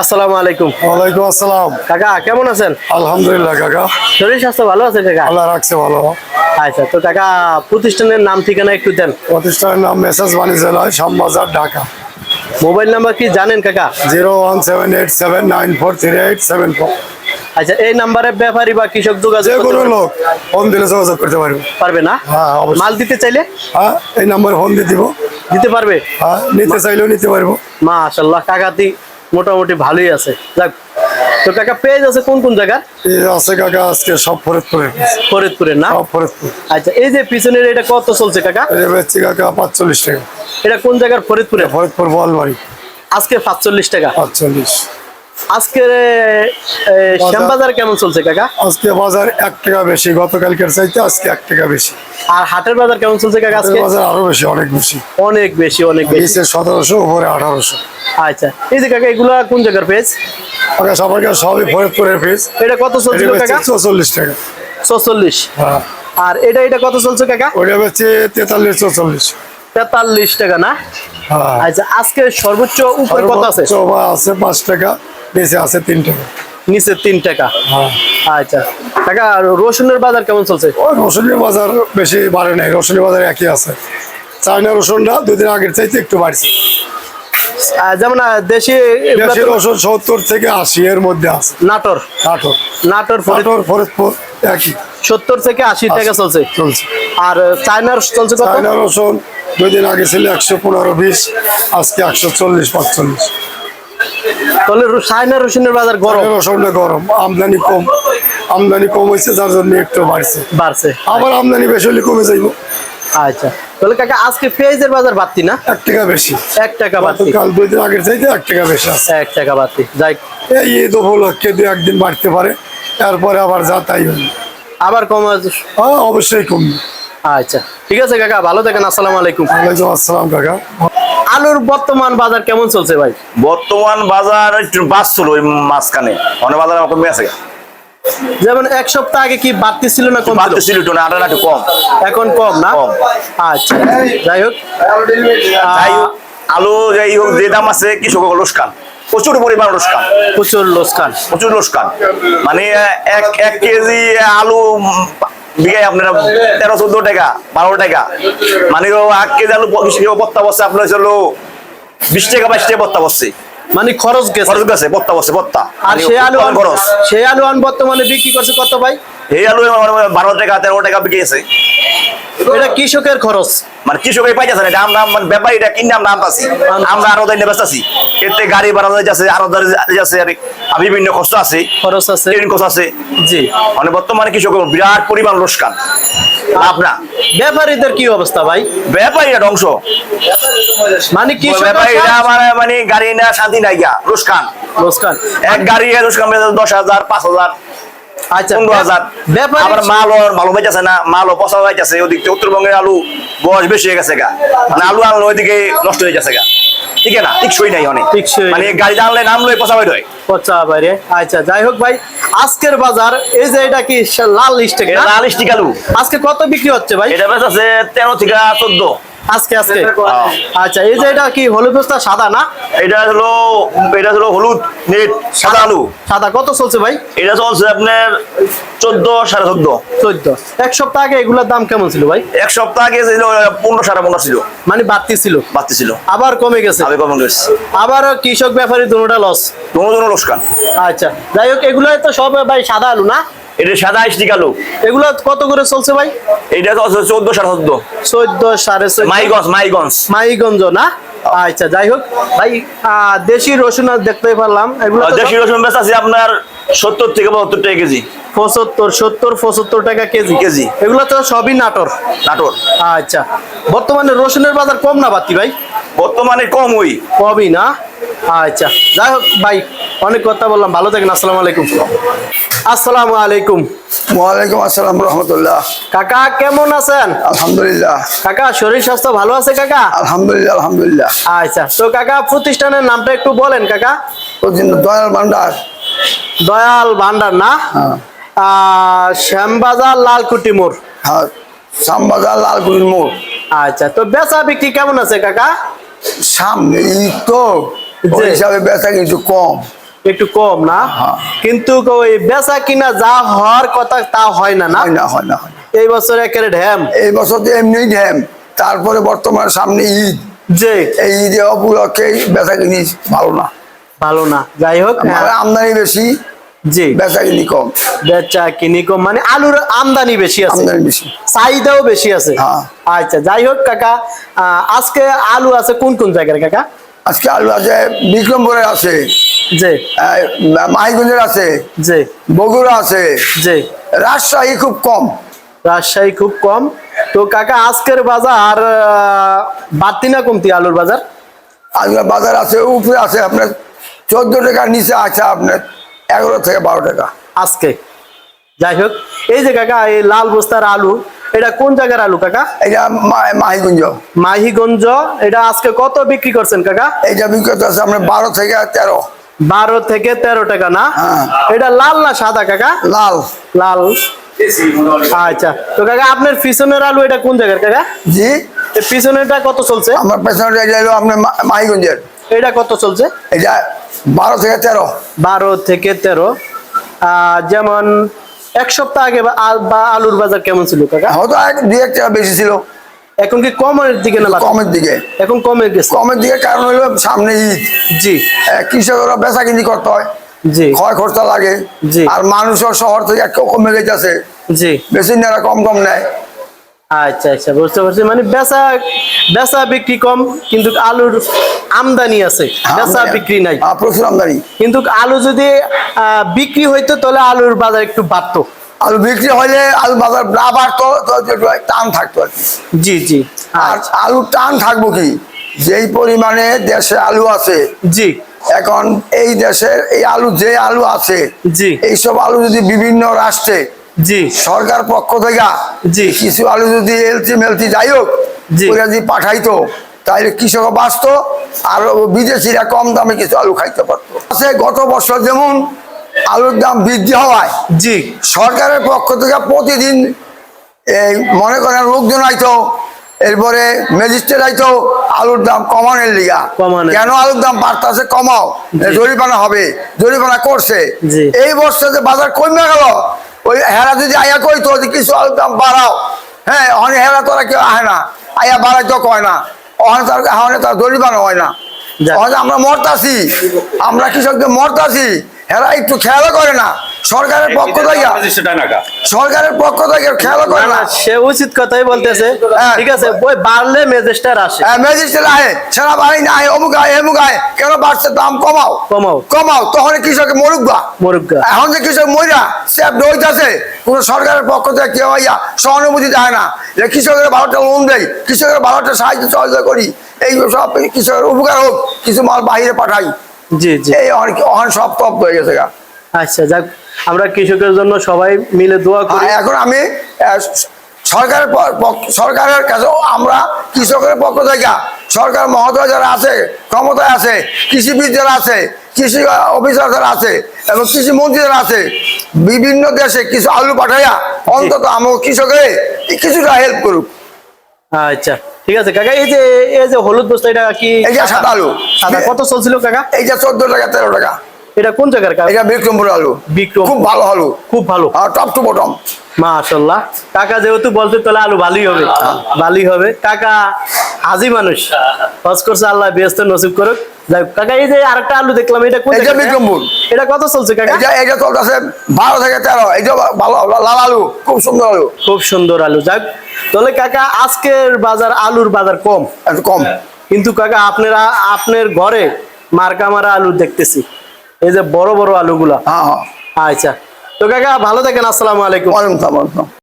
আসসালামু আলাইকুম। ওয়ালাইকুম আসসালাম। কাকা কেমন আছেন? আলহামদুলিল্লাহ কাকা। শরীর স্বাস্থ্য ভালো আছে কাকা? আল্লাহ রাখছে ভালো। আচ্ছা তো কাকা প্রতিষ্ঠানের নাম ঠিকানা একটু দেন। প্রতিষ্ঠানের নাম মেসেজ বাণিজ্যালয় শ্যামবাজার ঢাকা। মোবাইল নাম্বার কি জানেন কাকা? Zero one seven eight seven nine four three eight seven four. আচ্ছা এই নাম্বারে ব্যাপারী বা কৃষক যোগাযোগ কোনো লোক ফোন দিলে যোগাযোগ করতে পারবে। পারবে না? হ্যাঁ, মাল দিতে চাইলে? হ্যাঁ এই নাম্বারে ফোন দিয়ে দিব। দিতে পারবে? হ্যাঁ নিতে চাইলেও নিতে পারব। মাশাল্লাহ কাকাতি মোটামুটি ভালোই আছে। যাক তো কাকা পেজ আছে কোন কোন জায়গা আছে কাকা আজকে সব ফরিদপুরে ফরিদপুরে না? সব ফরিদপুর। আচ্ছা এই যে পিছনের এটা কত চলছে কাকা? এই বেচছি কাকা পাঁচচল্লিশ টাকা। এটা কোন জায়গার? ফরিদপুরে? ফরিদপুর বলবাড়ি। আজকে পাঁচচল্লিশ টাকা। পাঁচচল্লিশ। আজকে শ্যামবাজার কেমন চলছে কাকা? আজকে বাজার এক টাকা বেশি গতকালকের চাইতে আজকে এক টাকা বেশি। আর হাটের বাজার কেমন চলছে কাকা আজকে? বাজার আরও বেশি অনেক বেশি। অনেক বেশি অনেক বেশি। সতেরোশো উপরে আঠারোশো। আচ্ছা এই যে কাকা এগুলা কোন জায়গার পেজ? কাকা সবার কাছে সবই ফরিদপুরের পিস এটা কত চলছিল কাকা? চৌচল্লিশ টাকা। ছচল্লিশ হ্যাঁ। আর এটা এটা কত চলছে কাকা? বেচছে তেতাল্লিশ তেতাল্লিশ টাকা না? হ্যাঁ। আচ্ছা আজকে সর্বোচ্চ উপরে কত আছে? আছে পাঁচ টাকা। নিচে আছে তিন টাকা। নিচে তিন টাকা। হ্যাঁ। আচ্ছা। টাকা আর রসুনের বাজার কেমন চলছে? ওই রসুনের বাজার বেশি বাড়ে নাই রসুনের বাজার একই আছে। চায়না রসুনটা দুদিন আগের চাইতে একটু বাড়ছে। যেমন দেশি দেশি রসুন সত্তর থেকে আশি এর মধ্যে আছে। নাটোর। নাটোর। নাটোর নাটোর ফরিদপুর একই। সত্তর থেকে আশি টাকা চলছে। চলছে। আর চায়নার চলছে চায়না রসুন দুই দিন আগে ছিল একশো পনেরো বিশ আজকে একশো চল্লিশ পাঁচচল্লিশ তাহলে চায়না রসুনের বাজার গরম? রসুনটা গরম। আমদানি কম। আমদানি কম হয়েছে যার জন্য একটু বাড়ছে। বাড়ছে। আবার আমদানি বেশি হলে কমে যাইব। আচ্ছা। তাহলে কাকা আজকে পেঁয়াজের বাজার বাড়তি না? এক টাকা বেশি। এক টাকা বাড়তি। কাল দুই দিন আগের চাইতে এক টাকা বেশি আছে। এক টাকা বাড়তি। যাই এই ঈদ উপলক্ষে দু একদিন বাড়তে পারে। তারপরে আবার যা তাই আবার কম হ্যাঁ অবশ্যই কমবে। আচ্ছা। ঠিক আছে কাকা ভালো থাকেন আসসালামু আলাইকুম। ওয়ালাইকুম আসসালাম কাকা। আলুর বর্তমান বাজার কেমন চলছে ভাই? বর্তমান বাজার একটু বাড়ছিল ওই মাঝখানে। অনেক বাজার আমার কমে আছে যেমন এক সপ্তাহ আগে কি বাড়তি ছিল না কম ছিল? বাড়তে ছিল না আটা একটু কম। এখন কম না? কম। আচ্ছা যাই হোক। যাই হোক আলু যাই হোক যে দাম আছে কৃষক লোসকান প্রচুর পরিমাণ লোসকান প্রচুর লোসকান প্রচুর লোসকান মানে এক এক কেজি আলু বিঘায় আপনারা তেরো চোদ্দ টাকা বারো টাকা। মানে আগ কেজি আলু বত্তা বসছে আপনার চলো বিশ টাকা বাইশ টাকা বত্তা বসছে। মানে খরচ গেছে? খরচ গেছে বত্তা বসে বত্তা। আর মানে সে আলু খরচ। সে আলু বর্তমানে বিক্রি করছে কত ভাই? এই আলু বারো টাকা তেরো টাকা বিকে গেছে এটা কৃষকের খরচ। মানে কৃষক পাইতেছে না আমরা মানে ব্যাপারীটা কিনে আমরা আনতাছি। আমরা আরও এতে গাড়ি ভাড়া যাচ্ছে আরও যাচ্ছে আর বিভিন্ন কষ্ট আছে। খরচ আছে। ট্রেন কষ্ট আছে। জি। মানে বর্তমানে কৃষক বিরাট পরিমাণ লোসকান লাভ না। ব্যাপারীদের কি অবস্থা ভাই? ব্যাপারীরা ধ্বংস। মানে কৃষক ব্যাপারীরা আমার মানে গাড়ি না শান্তি নাই গিয়া। এক গাড়ি দশ হাজার পাঁচ হাজার। পনেরো হাজার। ব্যাপারী আবার মাল ওর ভালো না মালও পচা ওদিক উত্তরবঙ্গের আলু বয়স বেশি হয়ে গেছে গা। মানে আলু আনলো ওইদিকে নষ্ট হয়ে গেছে গা। ঠিক আছে না নাই অনেক। মানে গাড়ি আনলে নামলো পচা বাইর হয় পচা বাইরে আচ্ছা যাই হোক ভাই আজকের বাজার এই যে এটা কি লাল লিস্টেক আলু। আজকে কত বিক্রি হচ্ছে ভাই? এটা তেরো থেকে চোদ্দ। আজকে আজকে। আচ্ছা এই যে এটা কি হলুদ বস্তা সাদা না? এটা হলো এটা হলো হলুদ নেট সাদা আলু। সাদা কত চলছে ভাই? এটা চলছে আপনার চোদ্দ সাড়ে চোদ্দ। চোদ্দ। এক সপ্তাহ আগে এগুলোর দাম কেমন ছিল ভাই? এক সপ্তাহ আগে ছিল পনেরো সাড়ে পনেরো ছিল। মানে বাড়তি ছিল? বাড়তি ছিল। আবার কমে গেছে? আগে কমন গেছে। আবার কৃষক ব্যাপারী দুটোটা লস? লোসকান আচ্ছা যাই হোক এগুলো তো সব ভাই সাদা আলু না? এটা সাদা স্টিক আলু এগুলো কত করে চলছে ভাই? এটা চোদ্দ সাড়ে চোদ্দ। চোদ্দ সাড়ে মাইগঞ্জ মাইগঞ্জ। মাইগঞ্জ না? আচ্ছা যাই হোক। ভাই দেশি রসুন আর দেখতে পারলাম। এগুলো দেশি রসুন বেচ আছে আপনার সত্তর থেকে বাহাত্তর টাকা কেজি। পঁচাত্তর সত্তর পঁচাত্তর টাকা কেজি। কেজি। এগুলো তো সবই নাটোর। নাটোর। আচ্ছা বর্তমানে রসুনের বাজার কম না বাতি ভাই? বর্তমানে কম ওই কমই না? আচ্ছা যাই হোক ভাই অনেক কথা বললাম ভালো থাকেন আসসালামু আলাইকুম। আসসালামু আলাইকুম। ওয়ালাইকুম আসসালাম রহমতুল্লাহ। কাকা কেমন আছেন? আলহামদুলিল্লাহ। কাকা শরীর স্বাস্থ্য ভালো আছে কাকা? আলহামদুলিল্লাহ আলহামদুলিল্লাহ। আচ্ছা তো কাকা প্রতিষ্ঠানের নামটা একটু বলেন কাকা। দয়াল ভান্ডার। দয়াল ভান্ডার না? হ্যাঁ। শ্যামবাজার লালকুটি মোড়। হ্যাঁ শ্যামবাজার লালকুটি মোড়। আচ্ছা তো বেচা বিক্রি কেমন আছে কাকা? সামনে ঈদ তো হিসাবে বেচা কিছু কম। একটু কম না? হ্যাঁ। কিন্তু ওই বেচা কিনা যা হওয়ার কথা তা হয় না না? হয় না হয় না এই বছর একেবারে ঢ্যাম। এই বছর তো এমনি ঢ্যাম। তারপরে বর্তমানে সামনে ঈদ। যে এই ঈদে উপলক্ষে বেচা কিনি ভালো না। ভালো না। যাই হোক হ্যাঁ, আমদানি বেশি জি। বেচা কিনি কম। বেচা কিনি কম। মানে আলুর আমদানি বেশি আছে। আমদানি বেশি। চাহিদাও বেশি আছে। হ্যাঁ। আচ্ছা যাই হোক কাকা আজকে আলু আছে কোন কোন জায়গার কাকা? আজকে আলু আছে বিক্রমপুরে আছে। যে আহ, মাহিগঞ্জের আছে যে বগুড়া আছে যে রাজশাহী খুব কম। রাজশাহী খুব কম। তো কাকা আজকের বাজার বাড়তি না কমতি আলুর বাজার? আজকে বাজার আছে উপরে আছে আপনার চোদ্দ টাকার নিচে আছে আপনার এগারো থেকে বারো টাকা। আজকে। যাই হোক এই যে কাকা এই লাল বস্তার আলু এটা কোন জায়গার আলু কাকা? এটা মাহিগঞ্জ। মাহিগঞ্জ এটা আজকে কত বিক্রি করছেন কাকা? এইটা বিক্রত আছে আপনার বারো থেকে তেরো। বারো থেকে তেরো টাকা না? হ্যাঁ। এটা লাল না সাদা কাকা? লাল। লাল। আচ্ছা। তো কাকা আপনার পিছনের আলু এটা কোন জায়গার কাকা? জি। পিছনেরটা কত চলছে? আমার পেছনে এটা আপনার মা- মাহিগঞ্জের। এটা কত চলছে? এটা বারো থেকে তেরো। বারো থেকে তেরো। যেমন এক সপ্তাহ আগে আলুর বাজার কেমন ছিল কাকা? হয়তো এক দুই এক টাকা বেশি ছিল। এখন কি কমের দিকে না কমের দিকে। এখন কমে গেছে। কমের দিকে কারণ হলো সামনে ঈদ। জি। আহ, কৃষকরা বেচা কিনি করতে হয়। জি। ক্ষয় খরচা লাগে। জি। আর মানুষও শহর থেকে একটু কমে যাইতেছে জি। বেশি নেরা কম কম নেয়। আচ্ছা আচ্ছা বুঝতে পারছি। মানে বেচা বেচা বিক্রি কম কিন্তু আলুর আমদানি আছে। বেচা বিক্রি নাই। হ্যাঁ, প্রচুর আমদানি। কিন্তু আলু যদি বিক্রি হইতো তাহলে আলুর বাজার একটু বাড়তো। আলু বিক্রি হলে আলু বাজার না বাড়তো টান থাকতো জি জি। আর আলু টান থাকব কি? যেই পরিমাণে দেশে আলু আছে জি। এখন এই দেশের এই আলু যে আলু আছে জি। এইসব আলু যদি বিভিন্ন রাষ্ট্রে জি। সরকার পক্ষ থেকে জি। কিছু আলু যদি এলচি মেলচি যাই হোক যদি পাঠাইতো তাহলে কৃষক বাঁচতো আর বিদেশিরা কম দামে কিছু আলু খাইতে পারতো। আছে গত বছর যেমন আলুর দাম বৃদ্ধি হওয়ায় জি। সরকারের পক্ষ থেকে প্রতিদিন এই মনে করেন লোকজন আইতো এরপরে ম্যাজিস্ট্রেট আইতো আলুর দাম কমানোর লিগা। কেন আলুর দাম বাড়তেছে? কমাও। জরিমানা হবে জরিমানা করছে। এই বছর যে বাজার কমে গেল। ওই হেরা যদি আয়া কইতো যে কিছু আলুর দাম বাড়াও হ্যাঁ অনেক হেরা তোরা কেউ আহে না। আয়া বাড়াইতো কয় না। অনেক তার অনেক তার জরিমানা হয় না। আমরা মরতাছি আমরা কৃষকদের মরতাছি হেরা একটু খেয়ালও করে না। সরকারের পক্ষ থেকে সরকারের পক্ষ থেকে খেয়াল করে না, না। সে উচিত কথাই বলতেছে। হ্যাঁ। ঠিক আছে বই বাড়লে মেজেস্টার আসে। ম্যাজিস্ট্রেট আহে সেনাবাহিনী আহে অমুক আহে এমুক আহে কেন বাড়ছে দাম কমাও? কমাও। কমাও তখন কৃষক মরুক বা। মুরুগা এখন যে কৃষক মরিয়া স্যাপ দইতাছে কোন সরকারের পক্ষ থেকে কেউ আইয়া সহানুভূতি দেয় না। যে কৃষকের ভালোটা লোন দেয় কৃষকের ভালোটা সাহায্য সহযোগিতা করি এই সব কৃষকের উপকার হোক কিছু মাল বাইরে পাঠাই। জি জি। এই অহন সব হয়ে গেছে গা। আচ্ছা যাক আমরা কৃষকের জন্য সবাই মিলে দোয়া করি। এখন আমি সরকারের সরকারের কাছে আমরা কৃষকের পক্ষ থেকে সরকার মহোদয় যারা আছে ক্ষমতায় আছে কৃষিবিদ যারা আছে কৃষি অফিসার যারা আছে এবং কৃষি মন্ত্রী যারা আছে বিভিন্ন দেশে কিছু আলু পাঠাইয়া অন্তত আমার কৃষকের কিছুটা হেল্প করুক। আচ্ছা। ঠিক আছে কাকা এই যে এই যে হলুদ বস্তা এটা কি এই যে সাদা আলু। সাদা কত চলছিল কাকা? এই যে 14 টাকা তেরো টাকা। এটা কোন জায়গার কাকা? এটা বিক্রমপুর আলু। বিক্রম। খুব ভালো আলু। খুব ভালো। আর টপ টু বটম। মাশাআল্লাহ কাকা যেহেতু বলছে তাহলে আলু ভালোই হবে। ভালোই হবে। কাকা হাজি মানুষ। হজ করছে আল্লাহ ব্যস্ত নসিব করুক। কাকা এই যে আরেকটা আলু দেখলাম এটা কোন এটা বিক্রমপুর। এটা কত চলছে কাকা? এটা এটা চলতেছে বারো থেকে তেরো। এটা ভালো লাল আলু খুব সুন্দর আলু। খুব সুন্দর আলু। যাক তাহলে কাকা আজকের বাজার আলুর বাজার কম। কম। কিন্তু কাকা আপনারা আপনার ঘরে মার্কা মারা আলু দেখতেছি। এই যে বড় বড় আলুগুলা। হ্যাঁ হ্যাঁ। আচ্ছা। তো কাকা ভালো থাকেন আসসালামু আলাইকুম। ওয়ালাইকুম